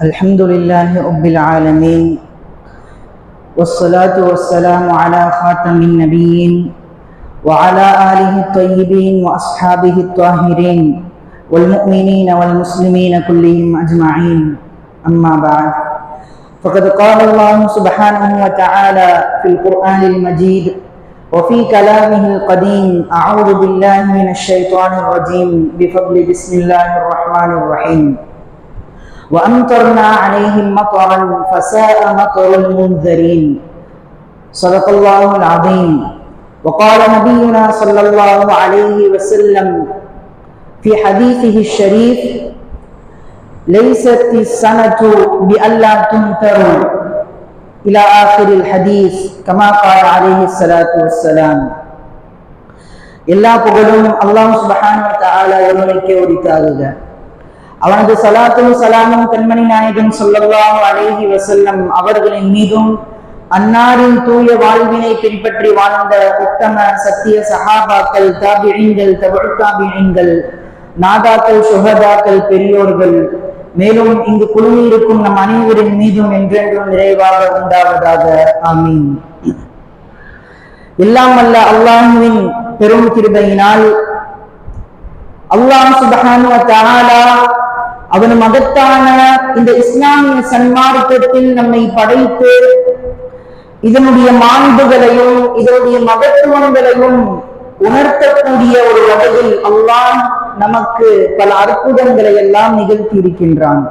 الحمد لله رب العالمين والصلاة والسلام على خاتم النبيين وعلى آله الطيبين وأصحابه الطاهرين والمؤمنين والمسلمين كلهم أجمعين. أما بعد فقد قال الله سبحانه وتعالى في القرآن المجيد وفي كلامه القديم أعوذ بالله من الشيطان الرجيم بفضل بسم الله الرحمن الرحيم. وأمطرنا عليهم مطرا فساء مطر المنذرين صدق الله العظيم وقال نبينا صلى الله عليه وسلم في حديثه الشريف ليست السنة بألا تمطر إلى آخر الحديث كما قال عليه الصلاة والسلام எல்லா புகழும் அல்லாஹ் சுபஹானஹு வ தஆலா ஒருவனுக்கே உரித்தாகுக அவனது சலாத்தும் சலாமும் கண்மணி நாயகன் சொல்லல்லாஹு அழகி வசல்லம் அவர்களின் மீதும் அன்னாரின் தூய வாழ்வினை பின்பற்றி வாழ்ந்த உத்தம சத்திய சஹாபாக்கள் தாபிழிங்கள் தபுள் நாதாக்கள் சுகதாக்கள் பெரியோர்கள் மேலும் இங்கு குழுமி இருக்கும் நம் அனைவரின் மீதும் என்றென்றும் நிறைவாக உண்டாவதாக. ஆமீன். எல்லாம் அல்ல அல்லாஹுவின் பெரும் கிருபையினால் அல்லாஹ் சுபஹானு தஆலா அவன் மகத்தான இந்த இஸ்லாமிய சன்மார்க்கத்தில் நம்மை படைத்து இதனுடைய மாண்புகளையும் இதனுடைய மகத்துவங்களையும் உணர்த்தக்கூடிய ஒரு வகையில் அல்லாஹ் நமக்கு பல அற்புதங்களை எல்லாம் நிகழ்த்தி இருக்கின்றான்.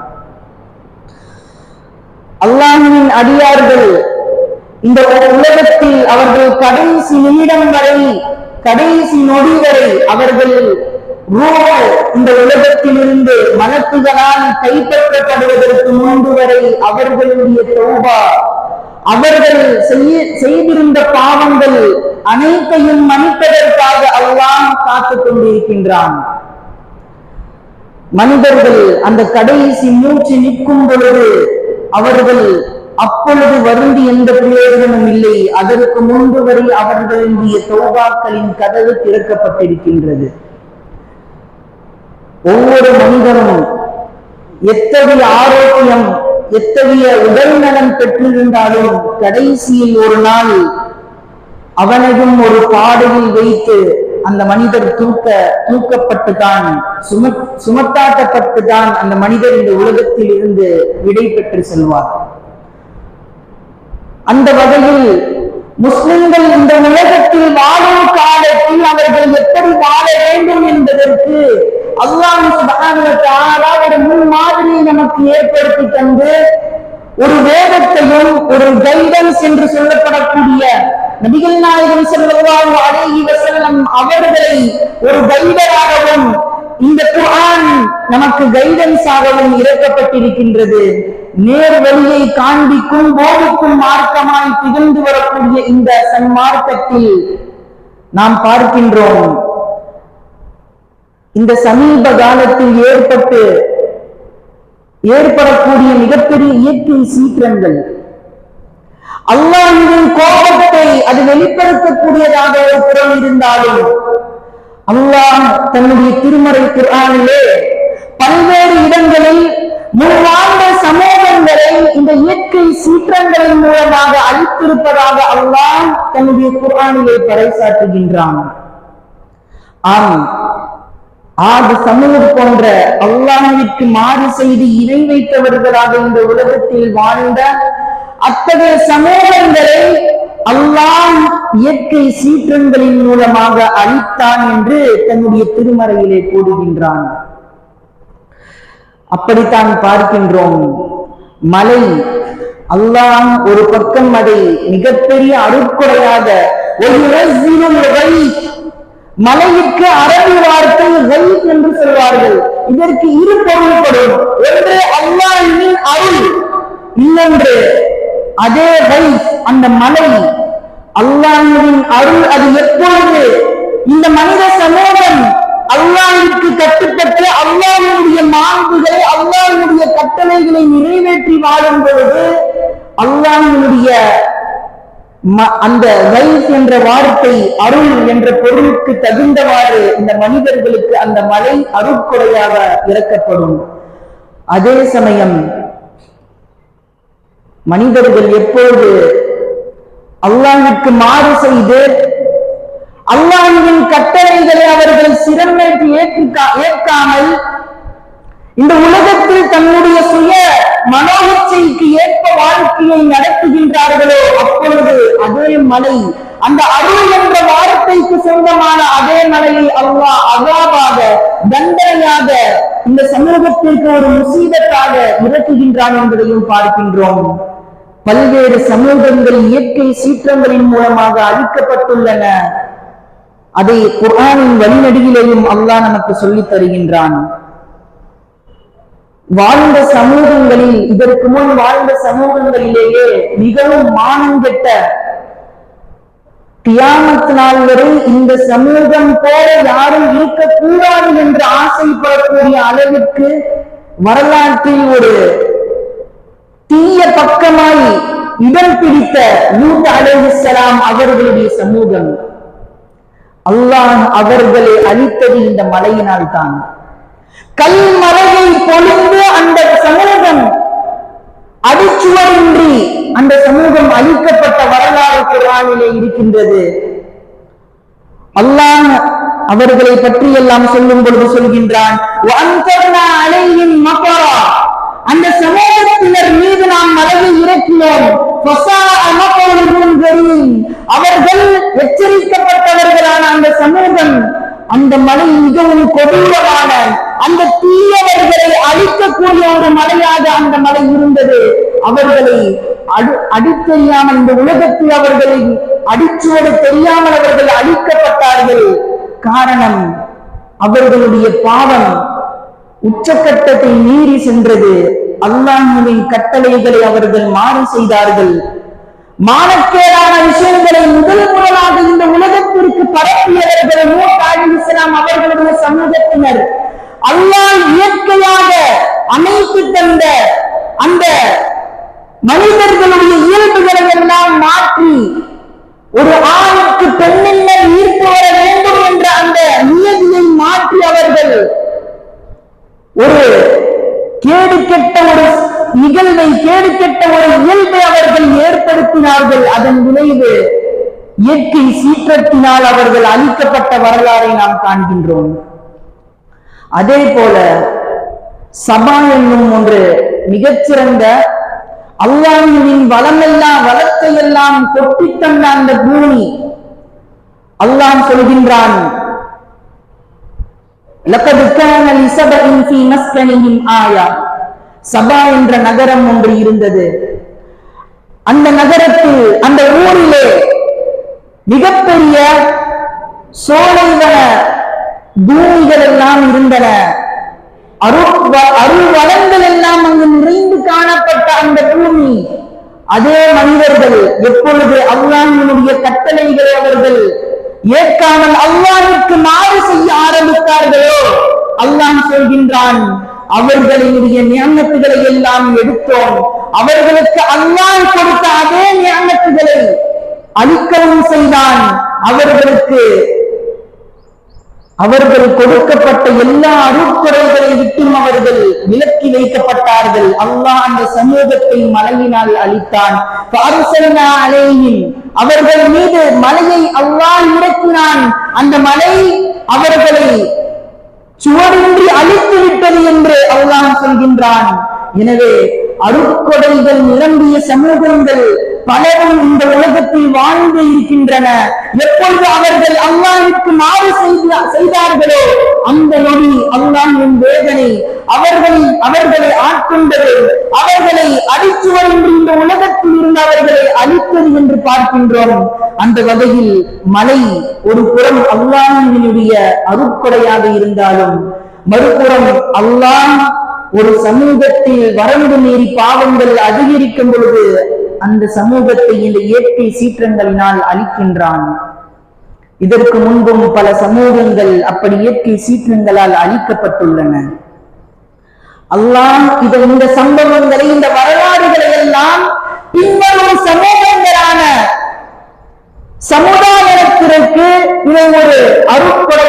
அல்லாஹின் அடியார்கள் இந்த உலகத்தில் அவர்கள் கடைசி நிமிடம் வரை கடைசி நொடி வரை அவர்கள் இந்த உலகத்திலிருந்து மலக்குகளால் கைப்பற்றப்படுவதற்கு முன்பு வரை அவர்களுடைய தௌபா. அவர்கள் செய்ய செய்திருந்த பாவங்கள் அனைத்தையும் மன்னிப்பதற்காக அல்லாஹ் காத்துக் கொண்டிருக்கின்றான். மனிதர்கள் அந்த கடைசி மூச்சு நிற்கும் பொழுது அவர்கள் அப்பொழுது வருந்தி எந்த பிரயோஜனமும் இல்லை. அதற்கு முன்பு வரை அவர்களுடைய தோபாக்களின் கதவு திறக்கப்பட்டிருக்கின்றது. ஒவ்வொரு மனிதனும் எத்தகைய ஆரோக்கியம் எத்தகைய உடல் நலம் பெற்றிருந்தாலும் கடைசியில் ஒரு நாள் அவனையும் ஒரு பாடையில் வைத்து அந்த மனிதர் தூக்க தூக்கப்பட்டுதான் சும சுமத்தாட்டப்பட்டுதான் அந்த மனிதர் இந்த உலகத்தில் இருந்து விடை பெற்று செல்வார். அந்த வகையில் முஸ்லிம்கள் இந்த உலகத்தில் வாழும் காலத்தில் அவர்கள் எப்படி வாழ வேண்டும் என்பதற்கு அல்லாஹ் சுபஹானஹு முன் மாதிரியை நமக்கு ஏற்படுத்தி தந்து ஒரு வேதத்தையும் ஒரு கைடன்ஸ் என்று சொல்லப்படக்கூடிய நபிகள் நாயகம் ஸல்லல்லாஹு அழகி வஸல்லம் அவர்களை ஒரு கைடராகவும் இந்த குரான் நமக்கு கைடன்ஸாகவும் இறக்கப்பட்டிருக்கின்றது. நேர் வழியை காண்பிக்கும் போதிக்கும் மார்க்கமாய் திகழ்ந்து வரக்கூடிய இந்த சன்மார்க்கத்தில் நாம் பார்க்கின்றோம். இந்த சமீப காலத்தில் ஏற்பட்டு ஏற்படக்கூடிய மிகப்பெரிய இயற்கை சீக்கிரங்கள் அல்லாஹின் கோபத்தை அது வெளிப்படுத்தக்கூடியதாக ஒரு குரல் இருந்தாலும் அல்லாஹ் தன்னுடைய திருமறை குரானிலே பல்வேறு இடங்களில் முன்வாழ்ந்த சமூகங்களை இந்த இயற்கை சீற்றங்களின் மூலமாக அழித்திருப்பதாக அல்லாஹ் தன்னுடைய குரானிலே பறைசாற்றுகின்றான். ஆம். ஆது சமூகம் போன்ற அல்லாஹிற்கு மாறு செய்து இணை வைத்தவர்களாக இந்த உலகத்தில் வாழ்ந்த அத்தகைய சமூகங்களை அல்லாஹ் இயற்கை சீற்றங்களின் மூலமாக அழித்தான் என்று தன்னுடைய திருமறையிலே கூறுகின்றான். அப்படித்தான் பார்க்கின்றோம். மலை அல்லாஹ் ஒரு பக்கம் அதை மிகப்பெரிய அருட்கொடையாக ஒரு மலைக்கு அரபி வார்த்தை கைத் என்று சொல்வார்கள். இதற்கு இரு பொருள்படும். ஒன்று அல்லாஹின் அருள் இன்னொன்று அதே வை அந்த மலை. அல்லாஹின் அருள் அது எப்பொழுது? இந்த மனித சமூகம் அல்லாஹிற்கு கட்டுப்பட்டு அல்லாஹினுடைய மாண்புகளை அல்லாஹினுடைய கட்டளைகளை நிறைவேற்றி வாழும் பொழுது அல்லாஹினுடைய அந்த வைஸ் என்ற வார்த்தை அருள் என்ற பொருளுக்கு தகுந்தவாறு இந்த மனிதர்களுக்கு அந்த மலை அருட்கொடையாக இறக்கப்படும். அதே சமயம் மனிதர்கள் எப்போது அல்லாஹ்விற்கு மாறு செய்து அல்லாஹ்வின் கட்டளைகளை அவர்கள் சிறமேற்று ஏற்காமல் இந்த உலகத்தில் தன்னுடைய சுய மனோகச்சைக்கு ஏற்ப வாழ்க்கையை நடத்துகின்றார்களோ அப்பொழுது அதே மலை அந்த அருள் என்ற வார்த்தைக்கு சொந்தமான அதே மலையை அல்லாஹ் அகாபாக தண்டனையாக இந்த சமூகத்திற்கு ஒரு முசீதத்தாக இறக்குகின்றான் என்பதையும் பார்க்கின்றோம். பல்வேறு சமூகங்கள் இயற்கை சீற்றங்களின் மூலமாக அழிக்கப்பட்டுள்ளன. அதை குரானின் வழிநடியிலேயும் அல்லாஹ் நமக்கு சொல்லித் தருகின்றான். வாழ்ந்த சமூகங்களில் இதற்கு முன் வாழ்ந்த சமூகங்களிலேயே மிகவும் மானங்கெட்ட கியாமத் நாள் வரை இந்த சமூகம் போல யாரும் இருக்கக்கூடாது என்று ஆசைப்படக்கூடிய அளவிற்கு வரலாற்றில் ஒரு தீய பக்கமாய் இடம் பிடித்த லூத் அலேஹலாம் அவர்களுடைய சமூகம். அல்லாஹ் அவர்களை அழித்தது இந்த மலையினால் தான் கல்மலையை பொழிந்து அந்த சமூகம் அடிச்சுவரின்றி அந்த சமூகம் அழிக்கப்பட்ட வரலாறு குரானிலே இருக்கின்றது. அல்லாஹ் அவர்களை பற்றி எல்லாம் சொல்லும் பொழுது சொல்கின்றான் "வஅன்தர்னா அலைஹிம் அந்த சமூகத்தினர் மீது நாம் மலையை இறக்கினோம். அவர்கள் எச்சரிக்கப்பட்டவர்களான அந்த சமூகம் அந்த மலை மிகவும் கொடூரமான அந்த தீயவர்களை அழிக்கக்கூடிய ஒரு மலையாக அந்த மலை இருந்தது. அவர்களை அடி அடித்தெரியாமல் இந்த உலகத்தில் அவர்களை அடிச்சுவது தெரியாமல் அவர்கள் அழிக்கப்பட்டார்கள். காரணம் அவர்களுடைய பாவம் உச்சக்கட்டத்தை மீறி சென்றது. அல்லாஹுவின் கட்டளைகளை அவர்கள் மாறு செய்தார்கள். மானக்கேடான விஷயங்களை முதல் முதலாக இந்த உலகத்திற்கு பரப்பியவர்கள் மூத் அவர்களுடைய சமூகத்தினர். அல்லாஹ் இயற்கையாக அமைத்து தந்த அந்த மனிதர்களுடைய இயல்புகளை எல்லாம் மாற்றி ஒரு ஆணுக்கு பெண்ணின்மேல் ஈர்ப்பு வர வேண்டும் என்ற அந்த நியதியை மாற்றி அவர்கள் ஒரு கேடு கெட்ட ஒரு நிகழ்வை கேடு கெட்ட ஒரு இயல்பை அவர்கள் ஏற்படுத்தினார்கள். அதன் விளைவு இயற்கை சீற்றத்தினால் அவர்கள் அழிக்கப்பட்ட வரலாறை நாம் காண்கின்றோம். அதே போல சபா என்னும் ஒன்று மிகச்சிறந்த அல்லாஹ்வின் வளமெல்லாம் வளத்தை எல்லாம் கொட்டித் தந்த அந்த பூமி. அல்லாஹ் சொல்கின்றான் ஆயா. சபா என்ற நகரம் ஒன்று இருந்தது. அந்த நகரத்தில் அந்த ஊரிலே மிகப்பெரிய சோலைவன பூமிகள் எல்லாம் இருந்தன. அருள் வ- அருள் வளங்கள் எல்லாம் அங்கு நிறைந்து காணப்பட்ட அந்த பூமி. அதே மனிதர்கள் எப்பொழுது அல்லாஹினுடைய கட்டளைகளை அவர்கள் ஏற்காமல் அல்லாஹிற்கு மாறு செய்ய ஆரம்பித்தார்களோ அல்லாஹ் சொல்கின்றான் அவர்களினுடைய ஞானத்துகளை எல்லாம் எடுத்தோம். அவர்களுக்கு அல்லாஹ் கொடுத்த அதே ஞானத்துகளை அழிக்கவும் செய்தான். அவர்களுக்கு அவர்கள் கொடுக்கப்பட்ட எல்லா அருட்குறைகளை விட்டும் அவர்கள் விலக்கி வைக்கப்பட்டார்கள். அல்லாஹ் அந்த சமூகத்தை மலையினால் அளித்தான் அவர்கள் மீது மலையை அல்லாஹ் இறக்கினான். அந்த மலை அவர்களை சுவரின்றி அழித்து விட்டது என்று அல்லாஹ் சொல்கின்றான். எனவே அருட்கொடைகள் நிரம்பிய சமூகங்கள் பலரும் இந்த உலகத்தில் வாழ்ந்து இருக்கின்றன. எப்பொழுது அவர்கள் அல்லாவிற்கு மாறு செய்த- செய்தார்களோ அந்த நொடி அல்லாவின் வேதனை அவர்களை அவர்களை ஆட்கொண்டது. அவர்களை அடித்து வருகின்ற இந்த உலகத்தில் இருந்து அவர்களை அழித்தது என்று பார்க்கின்றோம். அந்த வகையில் மலை ஒரு புறம் அல்லாவினுடைய அருட்கொடையாக இருந்தாலும் மறுபுறம் அல்லாஹ் ஒரு சமூகத்தில் வரம்பு மீறி பாவங்கள் அதிகரிக்கும் பொழுது அந்த சமூகத்தை இந்த இயற்கை சீற்றங்களினால் அழிக்கின்றான். இதற்கு முன்பும் பல சமூகங்கள் அப்படி இயற்கை சீற்றங்களால் அழிக்கப்பட்டுள்ளன. அல்லாம் இது இந்த சம்பவங்களை இந்த வரலாறுகளை எல்லாம் பின்வரும் சமூகங்களான சமுதாயத்திற்கு இதை ஒரு அருட்கொடையாக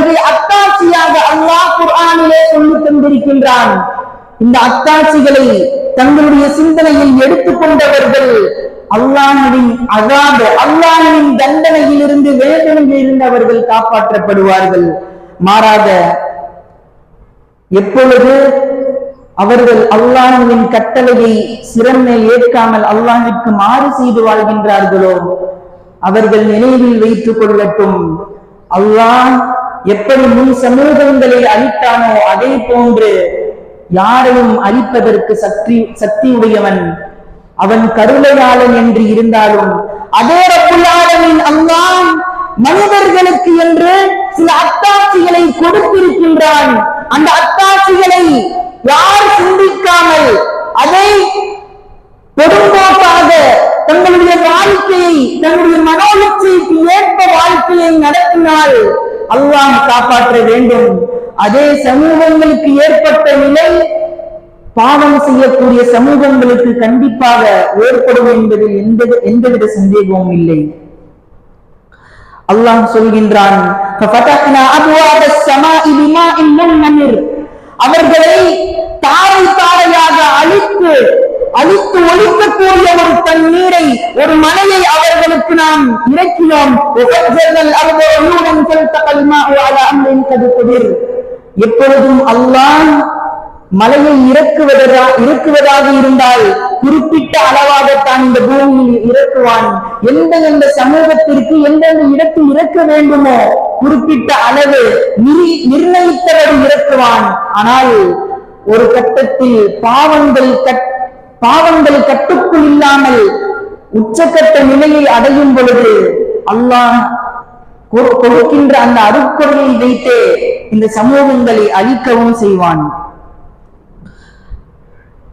இதை அத்தாட்சியாக அல்லாஹ் குர்ஆனிலே சொல்லி தந்திருக்கின்றான் இந்த அத்தாட்சிகளை தங்களுடைய சிந்தனையில் எடுத்துக்கொண்டவர்கள் அல்லாஹின் அதாவது அல்லாஹ்வின் தண்டனையில் இருந்து வேதனையில் இருந்து அவர்கள் காப்பாற்றப்படுவார்கள். மாறாக எப்பொழுது அவர்கள் அல்லாஹ்வின் கட்டளையை சிறமை ஏற்காமல் அல்லாஹிற்கு மாறு செய்து வாழ்கின்றார்களோ அவர்கள் நினைவில் வைத்துக் கொள்ளட்டும். அல்லாஹ் எப்படி முன் சமூகங்களை அழித்தானோ அதே போன்று யாரையும் அழிப்பதற்கு சக்தி சக்தி உடையவன் அவன் கருணையாளன் என்று இருந்தாலும் அதே ரப்புல் அல்லாஹ் மனிதர்களுக்கு என்று சில அத்தாட்சிகளை கொடுத்திருக்கின்றான். அந்த அத்தாட்சிகளை யார் சிந்திக்காமல் அதை பெரும்போக்காக தங்களுடைய வாழ்க்கையை தங்களுடைய மனோலட்சியக்கு ஏற்ப வாழ்க்கையை நடத்தினால் அல்லாம் காப்பாற்ற வேண்டும். அதே சமூகங்களுக்கு ஏற்பட்ட நிலை பாவம் செய்யக்கூடிய சமூகங்களுக்கு கண்டிப்பாக ஏற்படும் என்பதில் எந்த எந்தவித சந்தேகமும் இல்லை. அல்லாஹ் சொல்கின்றான் அவர்களை தாரை தாரையாக அழித்து அழித்து ஒழிக்கக்கூடிய ஒரு தண்ணீரை ஒரு மலையை அவர்களுக்கு நாம் இறக்கினோம். எப்பொழுதும் அல்லாஹ் மலையை இறக்குவதா இறக்குவதாக இருந்தால் குறிப்பிட்ட அளவாகத்தான் இந்த பூமியில் இறக்குவான். எந்த எந்த சமூகத்திற்கு எந்தெந்த இடத்தில் இறக்க வேண்டுமோ குறிப்பிட்ட அளவு நிர்ணயித்தவர் இறக்குவான். ஆனால் ஒரு கட்டத்தில் பாவங்கள் கட்ட பாவங்கள் கட்டுக்குள் இல்லாமல் உச்சக்கட்ட நிலையை அடையும் பொழுது அல்லாஹ் கொடுக்கின்ற அந்த அருட்கொடையை வைத்து இந்த சமூகங்களை அழிக்கவும் செய்வான்.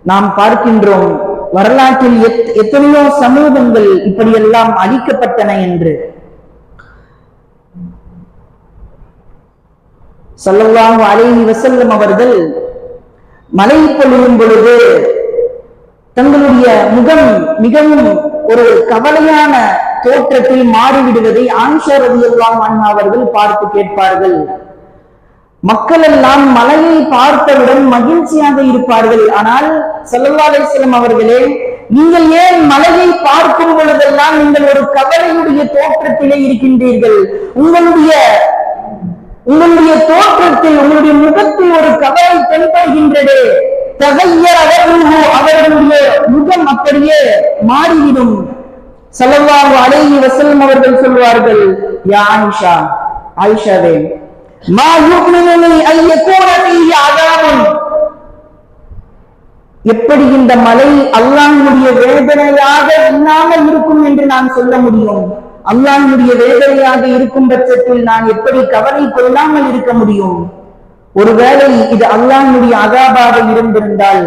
நாம் பார்க்கின்றோம் வரலாற்றில் எத்- எத்தனையோ சமூகங்கள் இப்படியெல்லாம் அழிக்கப்பட்டன என்று. சொல்லலாம் அலைஹி வஸல்லம் அவர்கள் மலை பொழியும் பொழுது தங்களுடைய முகம் மிகவும் ஒரு கவலையான தோற்றத்தில் மாறிவிடுவதை ஆன்சர் ரலியல்லாஹு அண்ணா அவர்கள் பார்த்து கேட்பார்கள். மக்கள் எல்லாம் மலையை பார்த்தவுடன் மகிழ்ச்சியாக இருப்பார்கள். ஆனால் ஸல்லல்லாஹு அவர்களே நீங்கள் ஏன் மலையை பார்க்கும் பொழுதெல்லாம் நீங்கள் ஒரு கவலையுடைய தோற்றத்திலே இருக்கின்றீர்கள்? உங்களுடைய உங்களுடைய தோற்றத்தில் உங்களுடைய முகத்தில் ஒரு கவலை தென்படுகின்றதே. அவர்களுடைய முகம் அப்படியே மாறிவிடும். ஸல்லல்லாஹு அழகி வசலம் அவர்கள் சொல்வார்கள் யா ஆயிஷா ஆயிஷாவே மா யுக்மினு ஐ யகூன ஃபீஹி எப்படி இந்த மலை அல்லாஹுடைய வேதனையாக இல்லாமல் இருக்கும் என்று நான் சொல்ல முடியும்? அல்லாஹுடைய வேதனையாக இருக்கும் பட்சத்தில் நான் எப்படி கவலை கொள்ளாமல் இருக்க முடியும்? ஒருவேளை இது அல்லாஹனுடைய அகாபாக இருந்திருந்தால்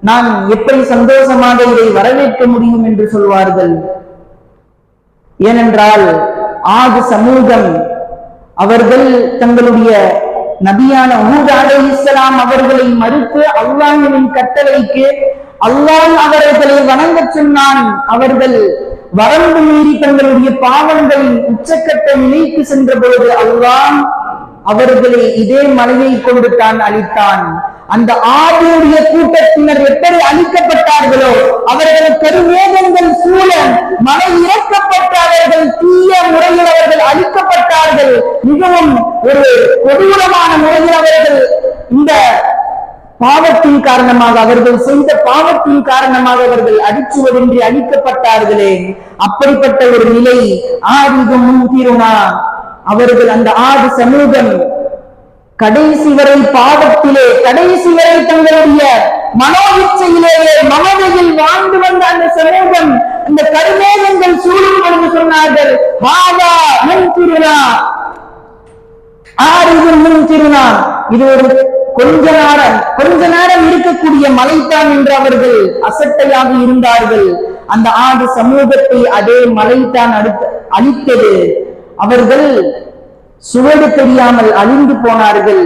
நான் எப்படி சந்தோஷமாக இதை வரவேற்க முடியும் என்று சொல்வார்கள்? ஏனென்றால் ஆகு சமூகம் அவர்கள் தங்களுடைய நபியான ஊத் இஸ்லாம் அவர்களை மறுத்து அல்லாஹ்வின் கட்டளைக்கு அல்லாஹ் அவர்களை வணங்கச் சொன்னான். அவர்கள் வரம்பு மீறி தங்களுடைய பாவங்களின் உச்சக்கட்ட நிலைக்கு சென்ற பொழுது அல்லாஹ் அவர்களை இதே மலையை கொண்டு தான் அழித்தான். அந்த ஆதியுடைய கூட்டத்தினர் எப்படி அழிக்கப்பட்டார்களோ அவர்கள் கருமேகங்கள் சூழ மலை இறக்கப்பட்ட அவர்கள் தீய முறையில் அவர்கள் அழிக்கப்பட்டார்கள். மிகவும் ஒரு கொடூரமான முறையில் அவர்கள் இந்த பாவத்தின் காரணமாக அவர்கள் செய்த பாவத்தின் காரணமாக அவர்கள் அடிச்சுவதின்றி அழிக்கப்பட்டார்களே. அப்படிப்பட்ட ஒரு நிலை ஆதிது முன்திருமா அவர்கள் அந்த ஆடு சமூகம் கடைசி வரை பாவத்திலே கடைசி வரை தங்களுடைய மனோவிச்சையிலேயே மமதையில் வாழ்ந்து வந்த அந்த சமூகம் அந்த கருமேகங்கள் சூழும் பொழுது சொன்னார்கள் வாவா முன் திருநா ஆறுதல் முன் திருநா இது ஒரு கொஞ்ச நேரம் கொஞ்ச நேரம் இருக்கக்கூடிய மலைத்தான் என்று அவர்கள் அசட்டையாக இருந்தார்கள். அந்த ஆடு சமூகத்தை அதே மலைத்தான் அடுத்து அழித்தது. அவர்கள் சுவடு தெரியாமல் அழிந்து போனார்கள்.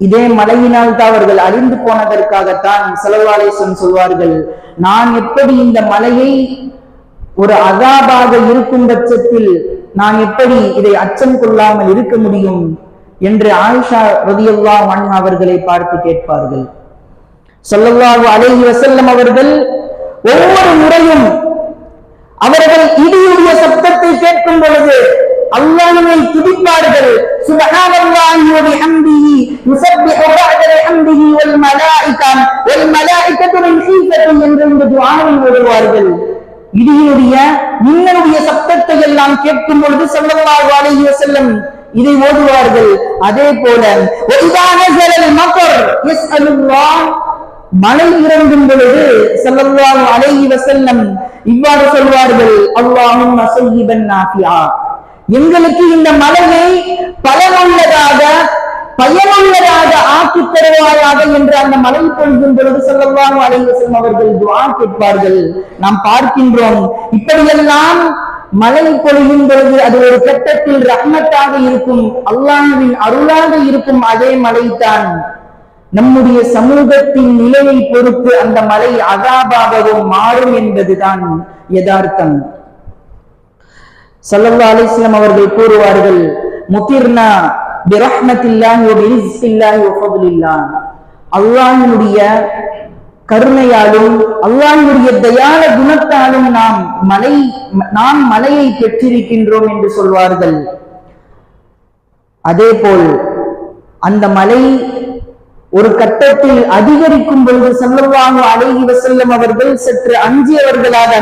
இதே மலையினால் தான் அவர்கள் அழிந்து போனதற்காகத்தான் செலவாலேசன் சொல்வார்கள் நான் எப்படி இந்த மலையை ஒரு அதாபாக இருக்கும் பட்சத்தில் நான் எப்படி இதை அச்சம் கொள்ளாமல் இருக்க முடியும்? என்று ஆயிஷா ரதியுல்லா மண் அவர்களை பார்த்து கேட்பார்கள். ஸல்லல்லாஹு அலைஹி வசல்லம் அவர்கள் ஒவ்வொரு முறையும் அவர்கள் இடியுடைய சப்தத்தை கேட்கும் பொழுது அல்லாஹ்வை துதிப்பார்கள். சுப்ஹானல்லாஹி வ பிஹம்திஹி யுஸப்பிஹு பஅத பிஹம்திஹி வல் மலாயிகா வல் மலாயிகத்து மின் ஹீசத்து என்று இந்த துஆவை ஓதுவார்கள். இடியினுடைய மின்னனுடைய சப்தத்தை எல்லாம் கேட்கும் பொழுது சல்லல்லாஹு அலைஹி வஸல்லம் இதை ஓதுவார்கள். அதே போல மழை இறங்கும் பொழுது செல்லல்லாஹு அலைஹி வஸல்லம் இவ்வாறு சொல்வார்கள் அல்லாஹும் அசையிபன் நாஃபியா எங்களுக்கு இந்த மலையை பலனுள்ளதாக பயனுள்ளதாக ஆக்கி தருவாயாக என்று அந்த மலை பொழியும் பொழுது ஸல்லல்லாஹு அலைவசம் அவர்கள் துவா கேட்பார்கள். நாம் பார்க்கின்றோம். இப்படியெல்லாம் மழை பொழியும் பொழுது அது ஒரு கட்டத்தில் ரஹ்மத்தாக இருக்கும் அல்லாஹுவின் அருளாக இருக்கும் அதே மலைத்தான் நம்முடைய சமூகத்தின் நிலையை பொறுத்து அந்த மலை அகாபாகவும் மாறும் என்பதுதான் யதார்த்தம். ஸல்லல்லாஹு அலிஸ்லாம் அவர்கள் கூறுவார்கள் முத்திர்னா அல்லாஹினுடைய கருணையாலும் அல்லாஹினுடைய தயால குணத்தாலும் நாம் மலை நாம் மலையை பெற்றிருக்கின்றோம் என்று சொல்வார்கள். அதே போல் அந்த மலை ஒரு கட்டத்தில் அதிகரிக்கும் பொழுது செல்லவாங்க அழகி வசல்லம் அவர்கள் சற்று அஞ்சியவர்களாக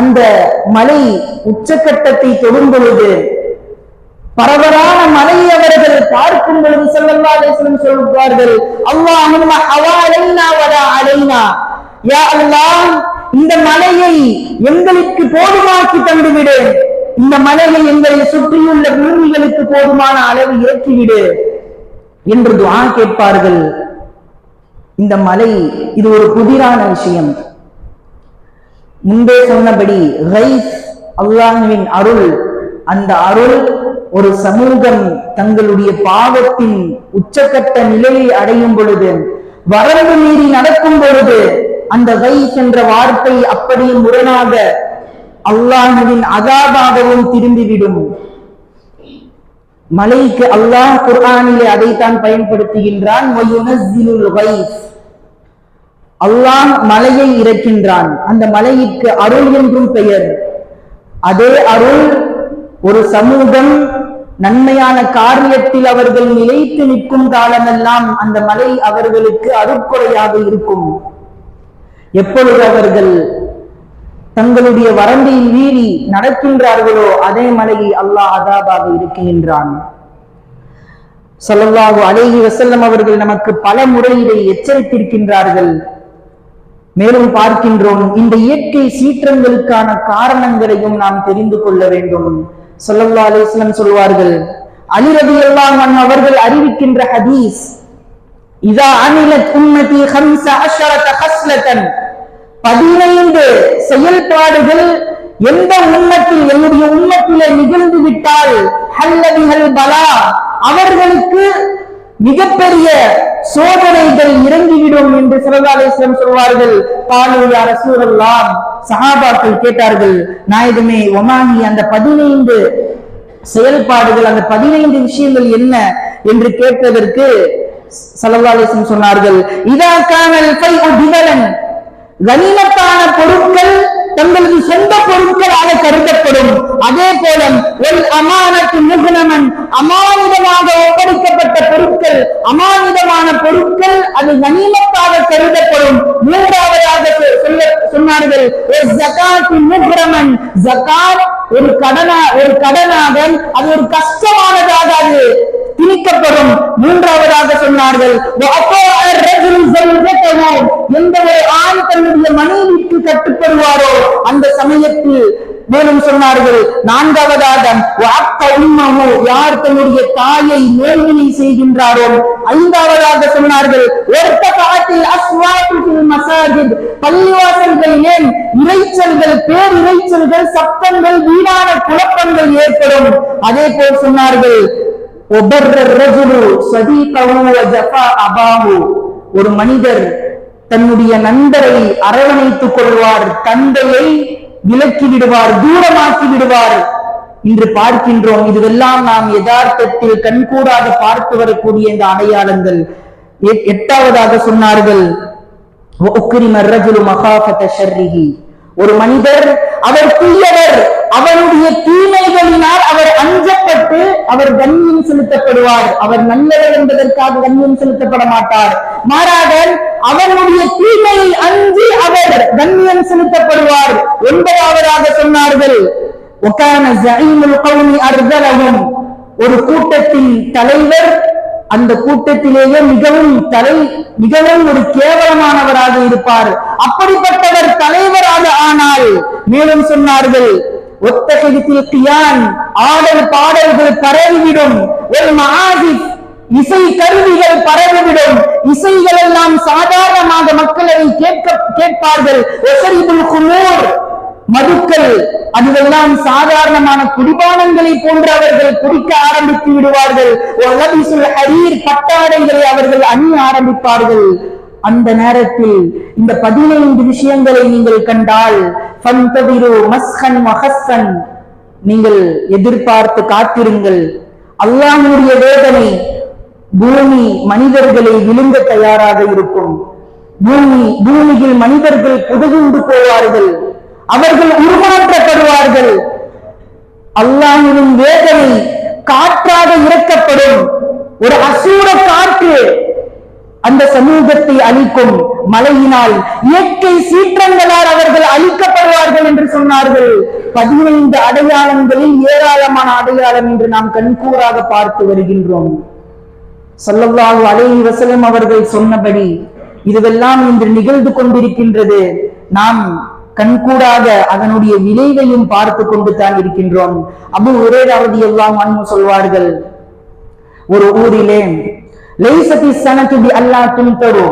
அந்த மலை உச்சக்கட்டத்தை தொடும் பொழுது பரவலான மலையை அவர்கள் பார்க்கும் பொழுது செல்லவாதேசனம் அலைஹி சொல்வார்கள் அல்லாஹும்ம ஹவாலைனா வரா அலைனா. யா அல்லாஹ் இந்த மலையை எங்களுக்கு போதுமாக்கி தந்துவிடு. இந்த மலையை எங்களை சுற்றியுள்ள பூமிகளுக்கு போதுமான அளவு ஏற்றிவிடு என்று துவா கேட்பார்கள். இந்த மலை இது ஒரு புதிரான விஷயம். முன்பே சொன்னபடி ரைஸ் அல்லாஹ்வின் அருள் அந்த அருள் ஒரு சமூகம் தங்களுடைய பாவத்தின் உச்சக்கட்ட நிலையை அடையும் பொழுது வரம்பு மீறி நடக்கும் பொழுது அந்த ரைஸ் என்ற வார்த்தை அப்படியே முரணாக அல்லாஹுவின் அதாபாகவும் திரும்பிவிடும். மலைக்கு அல்லாஹ் குர்ஆனிலே அதைத்தான் பயன்படுத்துகின்றான். அல்லாஹ் மலையை இறக்கின்றான். அந்த மலையிற்கு அருள் என்றும் பெயர். அதே அருள் ஒரு சமூகம் நன்மையான காரியத்தில் அவர்கள் நிலைத்து நிற்கும் காலமெல்லாம் அந்த மலை அவர்களுக்கு அருட்கொடையாக இருக்கும். எப்பொழுது அவர்கள் தங்களுடைய வரம்பை மீறி நடக்கின்றார்களோ அதே மலையை அல்லாஹ் அதாபாக இருக்கின்றான். சொல்லல்லாஹு அலேஹி வசல்லம் அவர்கள் நமக்கு பல முறை இதை எச்சரித்திருக்கின்றார்கள். மேலும் பார்க்கின்றோம் இந்த இயற்கை சீற்றங்களுக்கான காரணங்களையும் நாம் தெரிந்து கொள்ள வேண்டும். சொல்லல்லா அலிஸ்லம் சொல்வார்கள் அலிரதி எல்லாம் அவர்கள் அறிவிக்கின்ற ஹதீஸ் இதா அனிலத் உம்மதி ஹம்ச அஷரத ஹஸ்லதன் பதினைந்து செயல்பாடுகள் எந்த உண்மத்தில் என்னுடைய உண்மத்திலே நிகழ்ந்து விட்டால் ஹல்லபிகள் பலா அவர்களுக்கு மிகப்பெரிய சோதனைகள் இறங்கிவிடும் என்று சிவகாலேஸ்வரம் சொல்வார்கள். பாலுயா ரசூலல்லாம் சகாபாக்கள் கேட்டார்கள் நாயகமே ஒமாங்கி அந்த பதினைந்து செயல்பாடுகள் அந்த பதினைந்து விஷயங்கள் என்ன? என்று கேட்டதற்கு சல்லல்லாஹு சொன்னார்கள் இதா கானல் ஃபைஉ கனிமத்தான பொருட்கள் தங்களது சொந்த பொருட்களாக கருதப்படும். அதே போல ஒரு அமானத்து முகுனமன் அமானிதமாக ஒப்படைக்கப்பட்ட பொருட்கள் அமானிதமான பொருட்கள் அது கனிமத்தாக கருதப்படும். மூன்றாவதாக சொல்ல சொன்னார்கள். ஒரு முகுரமன் ஒரு கடனா ஒரு கடனாக அது ஒரு கஷ்ட இணைக்கப்படும் மூன்றாவதாக சொன்னார்கள் எந்த ஒரு ஆண் தன்னுடைய மனைவிக்கு கட்டுப்படுவாரோ அந்த சமயத்தில் மேலும் சொன்னார்கள் நான்காவதாக யார் தன்னுடைய தாயை நேர்வினை செய்கின்றாரோ. ஐந்தாவதாக சொன்னார்கள் பள்ளிவாசல்கள் ஏன் இறைச்சல்கள் பேர் இறைச்சல்கள் சப்தங்கள் வீணான குழப்பங்கள் ஏற்படும். அதே போல் சொன்னார்கள் ஒரு மனிதர் தன்னுடைய நண்பரை அரவணைத்துக் கொள்வார் தந்தையை விலக்கி விடுவார் தூரமாக்கி விடுவார். இன்று பார்க்கின்றோம் இதுவெல்லாம் நாம் யதார்த்தத்தில் கண்கூடாக பார்த்து வரக்கூடிய இந்த அடையாளங்கள். எட்டாவதாக சொன்னார்கள் ஒரு மனிதர் அவர் தீயவர் அவருடைய தீமைகளினால் அவர் அஞ்சப்பட்டு அவர் கண்ணியம் செலுத்தப்படுவார். அவர் நல்லவர் என்பதற்காக கண்ணியம் செலுத்தப்பட மாட்டார். மாறாக அவனுடைய தீமையை அஞ்சு அவர் கண்ணியம் செலுத்தப்படுவார். அவராக சொன்னார்கள் ஒரு கூட்டத்தின் தலைவர் அந்த கூட்டத்திலேயே மிகவும் தலை மிகவும் ஒரு கேவலமானவராக இருப்பார். அப்படிப்பட்டவர் தலைவராக ஆனால் மேலும் சொன்னார்கள் ஒத்தகத்தில் கியான் ஆடல் பாடல்கள் பரவிவிடும். ஒரு மகாஜிப் இசை கருவிகள் பரவிவிடும். இசைகள் எல்லாம் சாதாரணமாக மக்கள் அதை கேட்க கேட்பார்கள். ஒசரிபுல் குமூர் மதுக்கள் அதுவெல்லாம் சாதாரணமான குடிபானங்களை போன்று அவர்கள் குடிக்க ஆரம்பித்து விடுவார்கள். ஹரீர் பட்டாடைகளை அவர்கள் அணி ஆரம்பிப்பார்கள். அந்த நேரத்தில் இந்த பதினைந்து விஷயங்களை நீங்கள் கண்டால் மஸ்ஹன் நீங்கள் எதிர்பார்த்து காத்திருங்கள். அல்லாஹ்வுடைய வேதனை பூமி மனிதர்களை விழுங்க தயாராக இருக்கும். பூமி பூமியில் மனிதர்கள் புதுகுண்டு போவார்கள். அவர்கள் உருமாற்றப்படுவார்கள். அல்லாஹ்வின் வேதனை காற்றாக இறக்கப்படும். ஒரு அசூர காற்று அந்த சமூகத்தை அழிக்கும் மழையினால் இயற்கை சீற்றங்களால் அவர்கள் அழிக்கப்படுவார்கள் என்று சொன்னார்கள். பதினைந்து அடையாளங்களில் ஏராளமான அடையாளம் என்று நாம் கண்கூறாக பார்த்து வருகின்றோம். ஸல்லல்லாஹு அலை வசலம் அவர்கள் சொன்னபடி இதுவெல்லாம் இன்று நிகழ்ந்து கொண்டிருக்கின்றது. நாம் கண்கூடாக அதனுடைய விளைவையும் பார்த்து கொண்டு தான் இருக்கின்றோம். அபு ஒரே அவதி எல்லாம் அன்பு சொல்வார்கள் ஒரு ஊரிலே லைசதி சனதுபி அல்லா துன்தரு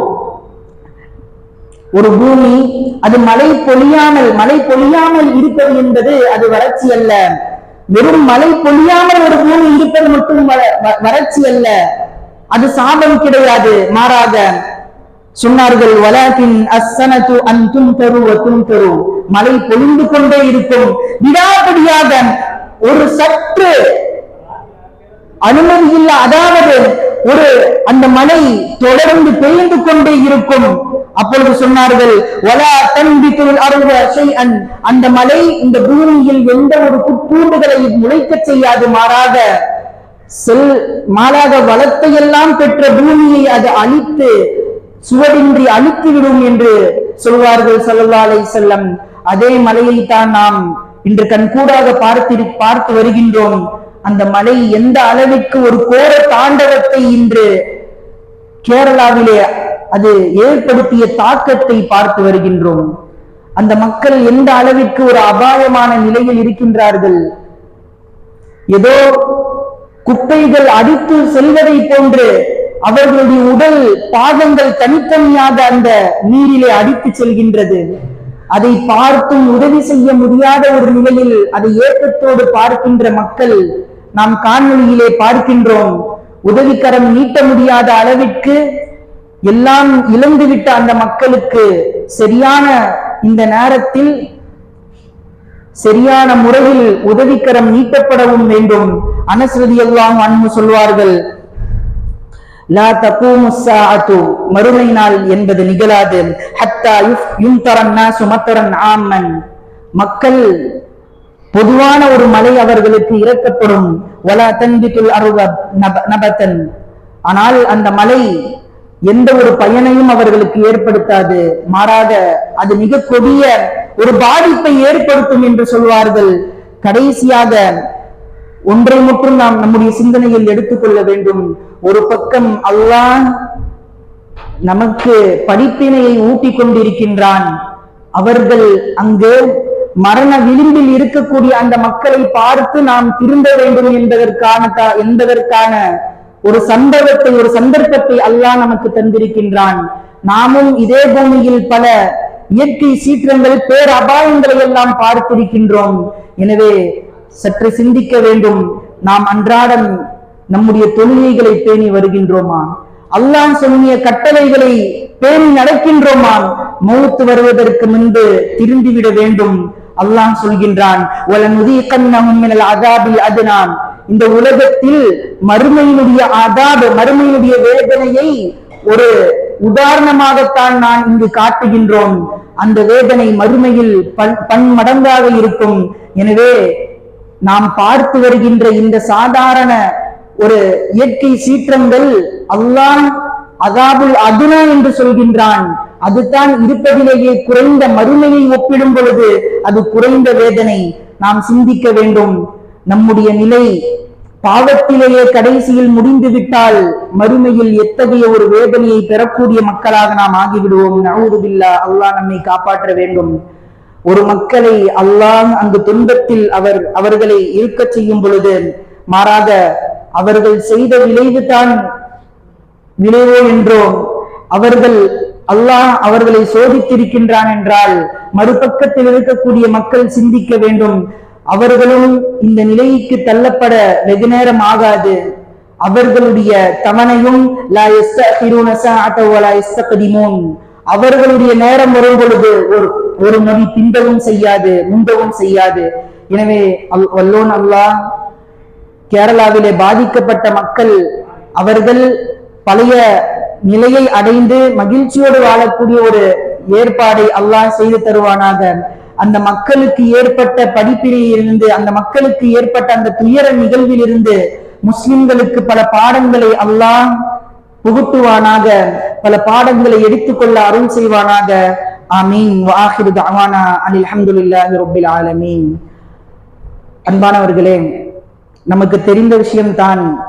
ஒரு பூமி அது மழை பொழியாமல் மழை பொழியாமல் இருப்பது என்பது அது வறட்சி அல்ல. வெறும் மழை பொழியாமல் ஒரு பூமி இருப்பது மட்டும் வ- வறட்சி அல்ல. அது சாபம் கிடையாது மாறாக. சொன்னார்கள் வலாக்கின் அசனத்து அன் துன்தரு வத்தும் துன்தரு மழை பொழிந்து கொண்டே இருக்கும். விடாபடியாக ஒரு சற்று அனுமதி இல்ல அதாவது ஒரு அந்த மழை தொடர்ந்து பெய்து கொண்டே இருக்கும். அப்பொழுது சொன்னார்கள் வலா தன்பித்துல் அருவ ஷைஅன். அந்த மலை இந்த பூமியில் எந்த ஒரு புற்பூண்டுகளையும் முளைக்க செய்யாது மாறாக செல் மாறாக வளத்தை எல்லாம் பெற்ற பூமியை அது அழித்து சுவடின்றி அழித்து விடும் என்று சொல்வார்கள் ஸல்லல்லாஹு செல்லம் அதே மலையை தான் நாம் இன்று கண்கூடாக பார்த்து பார்த்து வருகின்றோம். அந்த மலை எந்த அளவிற்கு ஒரு கோர தாண்டவத்தை இன்று கேரளாவிலே அது ஏற்படுத்திய தாக்கத்தை பார்த்து வருகின்றோம். அந்த மக்கள் எந்த அளவிற்கு ஒரு அபாயமான நிலையில் இருக்கின்றார்கள். ஏதோ குப்பைகள் அடித்து செல்வதை போன்று அவர்களுடைய உடல் பாகங்கள் தனித்தனியாக அந்த நீரிலே அடித்து செல்கின்றது. அதை பார்த்தும் உதவி செய்ய முடியாத ஒரு நிலையில் அதை ஏக்கத்தோடு பார்க்கின்ற மக்கள் நாம் காணொளியிலே பார்க்கின்றோம். உதவிக்கரம் நீட்ட முடியாத அளவிற்கு எல்லாம் இழந்துவிட்ட அந்த மக்களுக்கு சரியான இந்த நேரத்தில் சரியான முறையில் உதவிக்கரம் நீட்டப்படவும் வேண்டும். அனஸ்ரதி எல்லாம் அன்பு சொல்வார்கள் லா தகூமு ஸாஅத்து. மறுமை நாள் என்பது நிகழாது. ஹத்தா யும்தரன் நாசு மத்தரன் ஆமன் மக்கள் பொதுவான ஒரு மலை அவர்களுக்கு இறக்கப்படும். வலா தன்பித்துல் அருவ நப- நபத்தன். ஆனால் அந்த மலை எந்த ஒரு பயனையும் அவர்களுக்கு ஏற்படுத்தாது. மாறாக அது மிக கொடிய ஒரு பாதிப்பை ஏற்படுத்தும் என்று சொல்வார்கள். கடைசியாக ஒன்றை மட்டும் நாம் நம்முடைய சிந்தனையில் எடுத்துக்கொள்ள வேண்டும். ஒரு பக்கம் அல்லாஹ் நமக்கு படிப்பினையை ஊட்டிக் கொண்டிருக்கின்றான். அவர்கள் அங்கு மரண விளிம்பில் இருக்கக்கூடிய அந்த மக்களை பார்த்து நாம் திரும்ப வேண்டும் என்பதற்கான தா- என்பதற்கான ஒரு சந்தர்ப்பத்தை ஒரு சந்தர்ப்பத்தை அல்லாஹ் நமக்கு தந்திருக்கின்றான். நாமும் இதே பூமியில் பல இயற்கை சீற்றங்கள் பேர் அபாயங்களை எல்லாம் பார்த்திருக்கின்றோம். எனவே சற்று சிந்திக்க வேண்டும். நாம் அன்றாடம் நம்முடைய தொழுகைகளை பேணி வருகின்றோமா? அல்லாஹ் சொன்னிய கட்டளைகளை பேணி நடக்கின்றோமா? மௌத்து வருவதற்கு முன்பு திரும்பிவிட வேண்டும். அல்லாஹ் சொல்கின்றான் "வலனுதீகன்னஹும் இந்த உலகத்தில் மறுமையினுடைய அதாபு மறுமையினுடைய வேதனையை ஒரு உதாரணமாகத்தான் நான் இங்கு காட்டுகின்றோம். அந்த வேதனை மறுமையில் பன் பன்மடங்காக இருக்கும். எனவே நாம் பார்த்து வருகின்ற இந்த சாதாரண ஒரு இயற்கை சீற்றங்கள் அல்லாஹ் அதாபுல் அதுனா என்று சொல்கின்றான். அதுதான் இருப்பதிலேயே குறைந்த மறுமையை ஒப்பிடும் பொழுது அது குறைந்த வேதனை. நாம் சிந்திக்க வேண்டும். நம்முடைய நிலை பாவத்திலேயே கடைசியில் முடிந்து விட்டால் மறுமையில் எத்தகைய ஒரு வேதனையை பெறக்கூடிய மக்களாக நாம் ஆகிவிடுவோம். நவுதுபில்லா அல்லாஹ் நம்மை காப்பாற்ற வேண்டும். ஒரு மக்களை அல்லாஹ் அந்த துன்பத்தில் அவர் அவர்களை இருக்கச் செய்யும் பொழுது மாறாக அவர்கள் செய்த விளைவுதான் விளைவோ என்றோம் அவர்கள் அல்லாஹ் அவர்களை சோதித்திருக்கின்றான் என்றால் மறுபக்கத்தில் இருக்கக்கூடிய மக்கள் சிந்திக்க வேண்டும். அவர்களும் இந்த நிலைக்கு தள்ளப்பட வெகு நேரம் ஆகாது. அவர்களுடைய தவணையும் அவர்களுடைய நேரம் வரும் பொழுது ஒரு ஒரு நொடி பிந்தவும் செய்யாது முந்தவும் செய்யாது. எனவே அல் வல்லோன் அல்லாஹ் கேரளாவிலே பாதிக்கப்பட்ட மக்கள் அவர்கள் பழைய நிலையை அடைந்து மகிழ்ச்சியோடு வாழக்கூடிய ஒரு ஏற்பாடை அல்லாஹ் செய்து தருவானாக. அந்த மக்களுக்கு ஏற்பட்ட படிப்பினையிலிருந்து அந்த மக்களுக்கு ஏற்பட்ட அந்த துயர நிகழ்விலிருந்து முஸ்லிம்களுக்கு பல பாடங்களை அல்லாஹ் புகுட்டுவானாக. பல பாடங்களை எடுத்துக்கொள்ள அருள் செய்வானாக. ஆமீன். வாஹிரு தவானா அனில் அல்ஹம்துலில்லாஹி ரப்பில் ஆலமீன். அன்பானவர்களே நமக்கு தெரிந்த விஷயம்தான்